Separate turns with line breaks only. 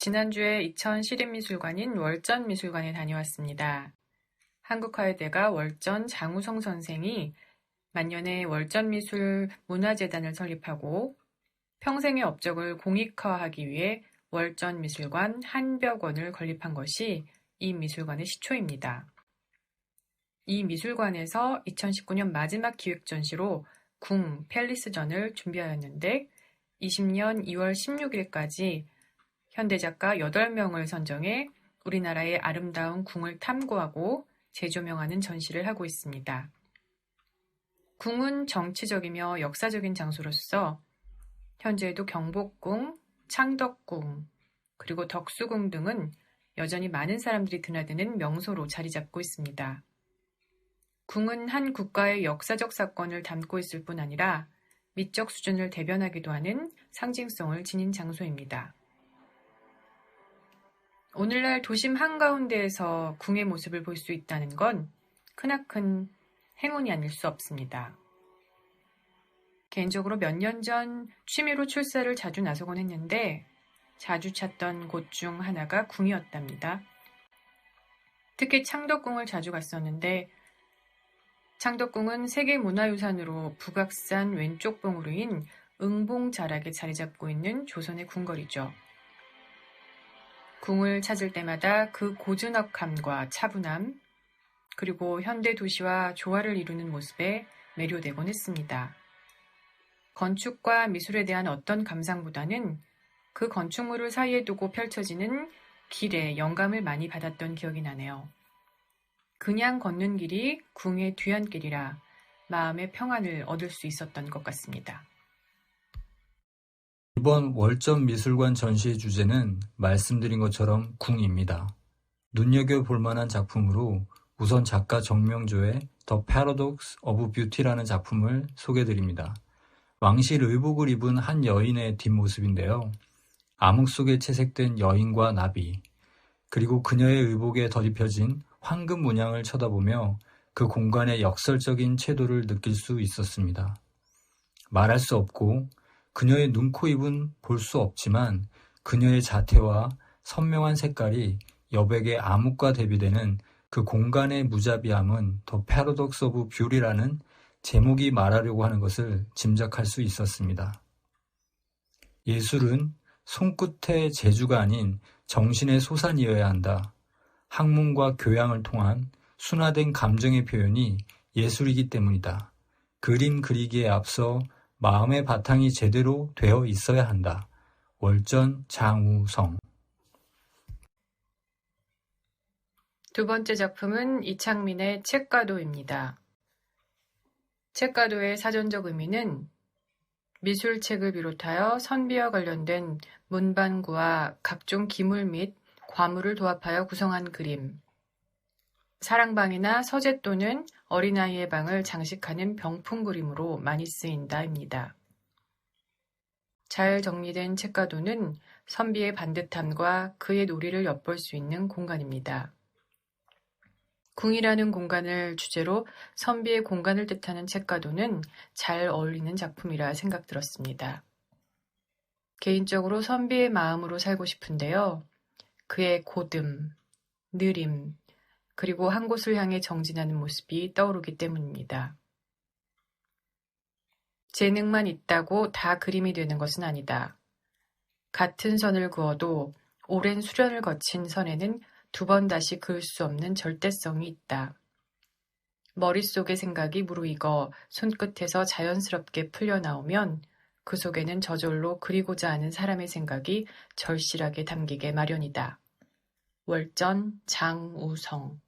지난주에 이천 시립미술관인 월전미술관에 다녀왔습니다. 한국화해대가 월전 장우성 선생이 만년에 월전미술 문화재단을 설립하고 평생의 업적을 공익화하기 위해 월전미술관 한벽원을 건립한 것이 이 미술관의 시초입니다. 이 미술관에서 2019년 마지막 기획전시로 궁 팰리스전을 준비하였는데 20년 2월 16일까지 현대작가 8명을 선정해 우리나라의 아름다운 궁을 탐구하고 재조명하는 전시를 하고 있습니다. 궁은 정치적이며 역사적인 장소로서 현재에도 경복궁, 창덕궁, 그리고 덕수궁 등은 여전히 많은 사람들이 드나드는 명소로 자리 잡고 있습니다. 궁은 한 국가의 역사적 사건을 담고 있을 뿐 아니라 미적 수준을 대변하기도 하는 상징성을 지닌 장소입니다. 오늘날 도심 한가운데에서 궁의 모습을 볼 수 있다는 건 크나큰 행운이 아닐 수 없습니다. 개인적으로 몇 년 전 취미로 출사를 자주 나서곤 했는데 자주 찾던 곳 중 하나가 궁이었답니다. 특히 창덕궁을 자주 갔었는데 창덕궁은 세계문화유산으로 북악산 왼쪽 봉우리인 응봉자락에 자리 잡고 있는 조선의 궁궐이죠. 궁을 찾을 때마다 그 고즈넉함과 차분함, 그리고 현대 도시와 조화를 이루는 모습에 매료되곤 했습니다. 건축과 미술에 대한 어떤 감상보다는 그 건축물을 사이에 두고 펼쳐지는 길에 영감을 많이 받았던 기억이 나네요. 그냥 걷는 길이 궁의 뒤안길이라 마음의 평안을 얻을 수 있었던 것 같습니다.
이번 월전 미술관 전시의 주제는 말씀드린 것처럼 궁입니다. 눈여겨 볼 만한 작품으로 우선 작가 정명조의 The Paradox of Beauty라는 작품을 소개드립니다. 왕실 의복을 입은 한 여인의 뒷모습인데요. 암흑 속에 채색된 여인과 나비, 그리고 그녀의 의복에 덧입혀진 황금 문양을 쳐다보며 그 공간의 역설적인 채도를 느낄 수 있었습니다. 말할 수 없고 그녀의 눈, 코, 입은 볼 수 없지만 그녀의 자태와 선명한 색깔이 여백의 암흑과 대비되는 그 공간의 무자비함은 더 패러독스 오브 뷰리라는 제목이 말하려고 하는 것을 짐작할 수 있었습니다. 예술은 손끝의 재주가 아닌 정신의 소산이어야 한다. 학문과 교양을 통한 순화된 감정의 표현이 예술이기 때문이다. 그림 그리기에 앞서 마음의 바탕이 제대로 되어 있어야 한다. 월전 장우성
두 번째 작품은 이창민의 책가도입니다. 책가도의 사전적 의미는 미술책을 비롯하여 선비와 관련된 문반구와 각종 기물 및 과물을 도합하여 구성한 그림, 사랑방이나 서재 또는 어린아이의 방을 장식하는 병풍 그림으로 많이 쓰인다입니다. 잘 정리된 책가도는 선비의 반듯함과 그의 놀이를 엿볼 수 있는 공간입니다. 궁이라는 공간을 주제로 선비의 공간을 뜻하는 책가도는 잘 어울리는 작품이라 생각 들었습니다. 개인적으로 선비의 마음으로 살고 싶은데요. 그의 고듬, 느림, 그리고 한 곳을 향해 정진하는 모습이 떠오르기 때문입니다. 재능만 있다고 다 그림이 되는 것은 아니다. 같은 선을 그어도 오랜 수련을 거친 선에는 두 번 다시 그을 수 없는 절대성이 있다. 머릿속의 생각이 무르익어 손끝에서 자연스럽게 풀려나오면 그 속에는 저절로 그리고자 하는 사람의 생각이 절실하게 담기게 마련이다. 월전 장우성